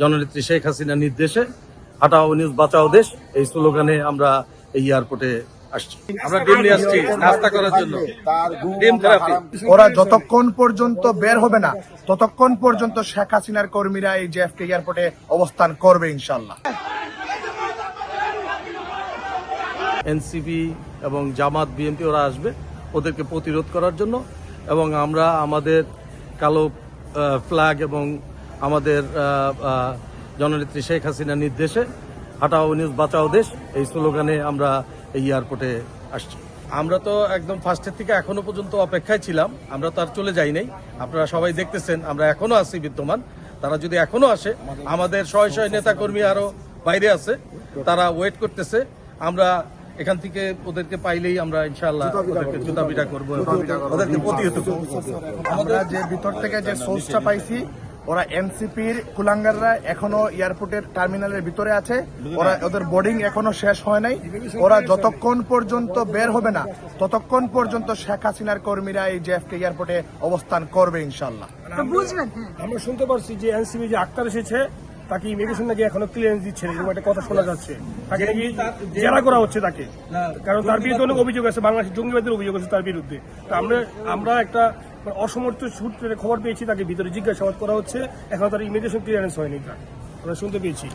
জননেত্রী শেখ হাসিনার নির্দেশে হাটাও নিউজ বাঁচাও দেশ এই স্লোগানে আমরা এই এয়ারপোর্টে আসছি। আমরা ডিম নিয়ে আসছি নাস্তা করার জন্য। ডিম থেরাপি ওরা যতক্ষণ পর্যন্ত বের হবে না ততক্ষণ পর্যন্ত শেখ হাসিনার কর্মীরা এই জেএফকে এয়ারপোর্টে অবস্থান করবে ইনশাল্লাহ এনসিপি এবং জামাত বিএনপি ওরা আসবে ওদেরকে প্রতিরোধ করার জন্য এবং আমরা আমাদের কালো ফ্ল্যাগ এবং আমাদের জননেত্রী শেখ হাসিনার নির্দেশে হাটাও নিউজ বাঁচাও দেশ এই স্লোগানে আমরা এই এয়ারপোর্টে আসছি। আমরা তো একদম ফার্স্টের থেকে এখনও পর্যন্ত অপেক্ষায় ছিলাম আমরা তো আর চলে যাই নাই। আপনারা সবাই দেখতেছেন আমরা এখনও আছি বিদ্যমান। তারা যদি এখনও আসে আমাদের শয় শয় নেতাকর্মী আরও বাইরে আছে তারা ওয়েট করতেছে। আমরা এখান থেকে ওদেরকে পাইলেই আমরা ইনশাআল্লাহ ওদেরকে জুতা পিটা করব। ওদেরকে প্রতিহত করব। আমরা যে ভিতর থেকে যে সোর্সটা পাইছি ওরা এনসিপির কুলাঙ্গাররা এখনও এয়ারপোর্টের টার্মিনালের ভিতরে আছে। ওরা ওদের বোর্ডিং এখনও শেষ হয় নাই। ওরা যতক্ষণ পর্যন্ত বের হবে না ততক্ষণ পর্যন্ত শেখ হাসিনার কর্মীরা এই জেএফকে এয়ারপোর্টে অবস্থান করবে ইনশাল্লাহ তো বুঝবেন হ্যাঁ। আমরা শুনতে পারছি যে এনসিবি যে আক্তার এসেছে তাকে ইমিগ্রেশন নাকি এখনও ক্লিয়ারেন্স দিচ্ছে না, এরকম একটা কথা শোনা যাচ্ছে। তাকে নাকি জেরা করা হচ্ছে তাকে। কারণ তার বিরুদ্ধে অনেক অভিযোগ আছে বাংলাদেশের জঙ্গিবাদের অভিযোগ আছে তার বিরুদ্ধে। তো আমরা আমরা একটা অসমর্থ সূত্রে খবর পেয়েছি, তাকে ভিতরে জিজ্ঞাসাবাদ করা হচ্ছে। এখন তার ইমিগ্রেশন ক্লিয়ারেন্স হয়নি আমরা শুনতে পেয়েছি।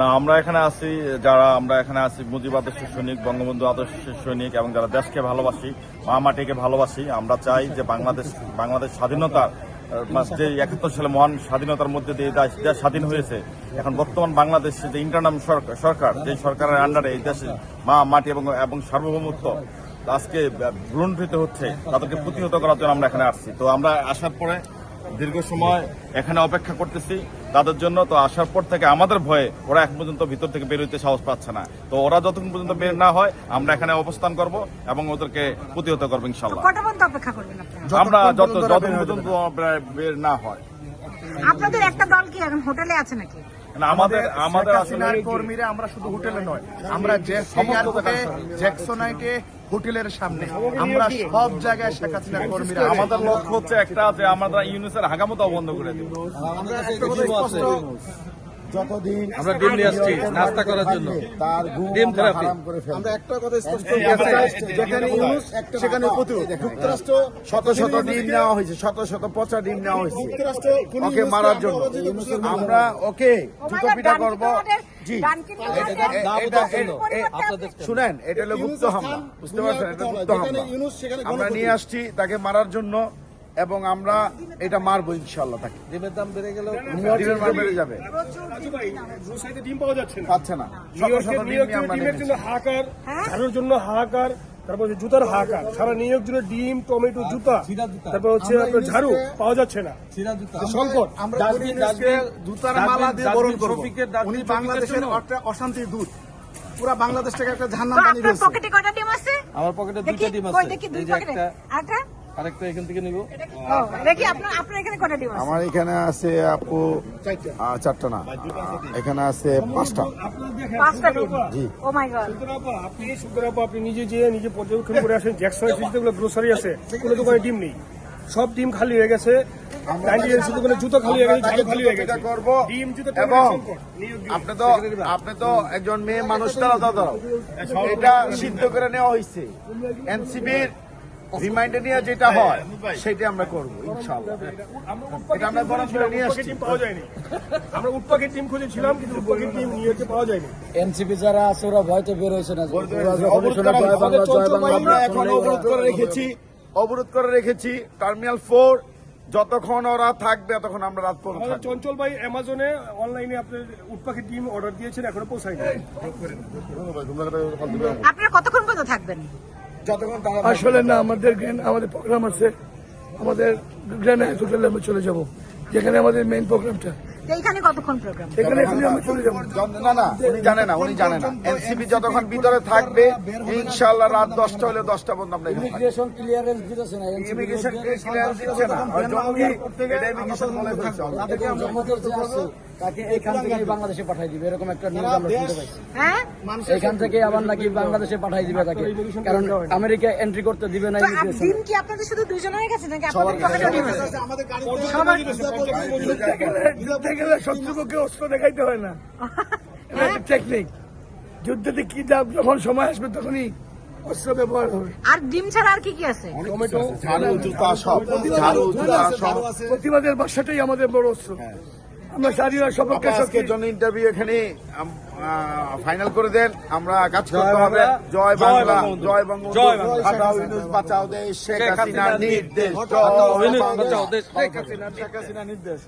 না, আমরা এখানে আছি, যারা আমরা এখানে আছি, মুজিব আদর্শ সৈনিক, বঙ্গবন্ধু আদর্শ সৈনিক, এবং যারা দেশকে ভালোবাসি মা মাটিকে ভালোবাসি, আমরা চাই যে বাংলাদেশ বাংলাদেশ স্বাধীনতার যে একাত্তর সালে মহান স্বাধীনতার মধ্যে দিয়ে দেশ দেশ স্বাধীন হয়েছে, এখন বর্তমান বাংলাদেশ যে ইন্টারনাম সরকার যে সরকারের আন্ডারে এই দেশে মা, মাটি এবং এবং সার্বভৌমত্ব আজকে ভ্রূণিত হচ্ছে তাদেরকে প্রতিহত করার জন্য আমরা এখানে আসছি। তো আমরা আসার পরে দীর্ঘ সময় এখানে অপেক্ষা করতেছি তাদের জন্য। তো আসার পর থেকে আমাদের ভয়ে ওরা এখন পর্যন্ত ভিতর থেকে বের হইতে সাহস পাচ্ছে না। তো ওরা যতক্ষণ পর্যন্ত বের না হয় আমরা এখানে অবস্থান করব এবং ওদেরকে প্রতিহত করব ইনশাল্লাহ কটা পর্যন্ত অপেক্ষা করবেন আপনারা? আমরা যত যতক্ষণ বের পর্যন্ত বের না হয়। আপনাদের একটা দল কি এখন হোটেলে আছে নাকি? না, আমাদের আমাদের আসলে কর্মীরা আমরা শুধু হোটেলে নয় আমরা যে জ্যাকসনাইটে হোটেলের সামনে। আমরা সব জায়গায় শেখ হাসিনার কর্মীরা আমাদের লক্ষ্য হচ্ছে একটা যে আমরা ইউনিসের হাগামতাও বন্ধ করে দিব। যতদিন আমরা ডিম নিয়ে আসছি নাস্তা করার জন্য। তার ডিম থেরাপি। হারাম করে ফেলবে। আমরা একটা কথা স্পষ্ট যেখানে ইউনুস সেখানে প্রতিরোধ যুক্তরাষ্ট্র শত শত ডিম নেওয়া হয়েছে শত শত পচা ডিম নেওয়া হয়েছে। ওকে মারার জন্য। আমরা ওকে জুতো পিটা করব। শুনেন এটা হলো গুপ্ত হামলা। বুঝতে পারছেন? এটা গুপ্ত হামলা। আমরা নিয়ে আসছি তাকে মারার জন্য এবং আমরা এটা মারবো ইনশাল্লাহ তাকে। ডিমের দাম বেড়ে গেল ডিমের দাম বেড়ে যাবে। রাজু ভাই ব্লু সাইডে ডিম পাওয়া যাচ্ছে না পাচ্ছে না হাহাকার জন্য হাহাকার তারপর হচ্ছে জুতার হাহাকার সারা নিউ ইয়র্ক জুড়ে ডিম টমেটো জুতা। তারপর হচ্ছে আপনার ঝাড়ু পাওয়া যাচ্ছে না। সংকট। জুতার মালা দিয়ে বরণ করব। উনি বাংলাদেশের একটা অশান্তির দূত। পুরা বাংলাদেশটাকে একটা ঝান্নাম তো বানিয়ে আপনার পকেটে কয়টা ডিম আছে? আমার পকেটে দুইটা ডিম আছে। দেখি দুই পকেটে একটা আরেকটা এখান থেকে নিব। দেখি আপনার আপনার এখানে কয়টা ডিম আছে? আমার এখানে আছে আপু চারটা। না। এখানে আছে পাঁচটা। পাঁচটা ও মাই গড আপনি নিজে যে নিজে পর্যবেক্ষণ করে আসেন। জ্যাকসন যেগুলো গ্রোসারি আছে কোনো দোকানে ডিম নেই। সব ডিম খালি হয়ে গেছে। জুতো খালি হয়ে গেছে খালি হয়ে গেছে। এটা করব ডিম জুতো এবং সংকট নিউ ইয়র্ক আপনি তো আপনি তো একজন মেয়ে মানুষ এটা সিদ্ধ করে নেওয়া হয়েছে। এনসিবির রিমাইন্ডার নিয়ে যেটা হয় সেটা আমরা করব ইনশাআল্লাহ। এটা আমরা বরং করে নিয়ে আসছি। পাওয়া যায়নি। আমরা উটপাখির ডিম খুঁজেছিলাম কিন্তু উটপাখির ইয়র্কে পাওয়া যায়নি। এনসিপি যারা আছে ওরা ভয়তে বের হয়েছে না। অবরোধ আমরা এখন অবরোধ করে রেখেছি। অবরোধ করে রেখেছি টার্মিনাল ফোর যতক্ষণ ওরা থাকবে ততক্ষণ আমরা রাত পর্যন্ত থাকব। চঞ্চল ভাই অ্যামাজনে অনলাইনে আপনার উটপাখির টিম অর্ডার দিয়েছেন এখনও পৌঁছায়নি। আপনারা কতক্ষণ পর্যন্ত থাকবেন? আসলে না আমাদের আমাদের প্রোগ্রাম আছে আমাদের গ্র্যান্ড হোটেলে আমরা চলে যাব। যেখানে আমাদের মেইন প্রোগ্রামটা এইখানে কতক্ষণ প্রোগ্রাম এখানে এখানে আমরা চলে যাব। জন- না না উনি জানে না উনি জানে না। এনসিপি যতক্ষণ ভিতরে থাকবে ইনশাআল্লাহ রাত দশটা হলে দশটা পর্যন্ত আমরা ইমিগ্রেশন ক্লিয়ারেন্স দিতেছে না ইমিগ্রেশন ক্লিয়ার দিচ্ছে না। আর জঙ্গি এটা ইমিগ্রেশন বলে তাদেরকে যে আছে তাকে এখান থেকে বাংলাদেশে পাঠাই দিবে। এরকম একটা নিউজ আমরা শুনতে পাইছি। হ্যাঁ? এখান থেকে আবার নাকি বাংলাদেশে পাঠাই দিবে তাকে। কারণ আমেরিকা এন্ট্রি করতে দিবে না ইমিগ্রেশন ডিম কি আপনাদের শুধু কাছে নাকি আপনাদের আমাদের গাড়ি গেলে শত্রুপক্ষে অস্ত্র দেখাইতে হয় না। এটা একটা টেকনিক যুদ্ধতে কি যা যখন সময় আসবে তখনই অস্ত্র ব্যবহার হবে। আর ডিম ছাড়া আর কি কি আছে? টমেটো ঝাড়ু জুতা সব। ঝাড়ু জুতা সব। প্রতিবাদের বাসাটাই আমাদের বড় অস্ত্র। আমরা শারীরিক সপক্ষে আজকের জন্য ইন্টারভিউ এখানে ফাইনাল করে দেন। আমরা কাজ করতে হবে। জয় বাংলা। জয় বঙ্গবন্ধু হটাও ইউনুস বাঁচাও দেশ। শেখ হাসিনার নির্দেশ। জয় বাংলা। শেখ হাসিনা নির্দেশ।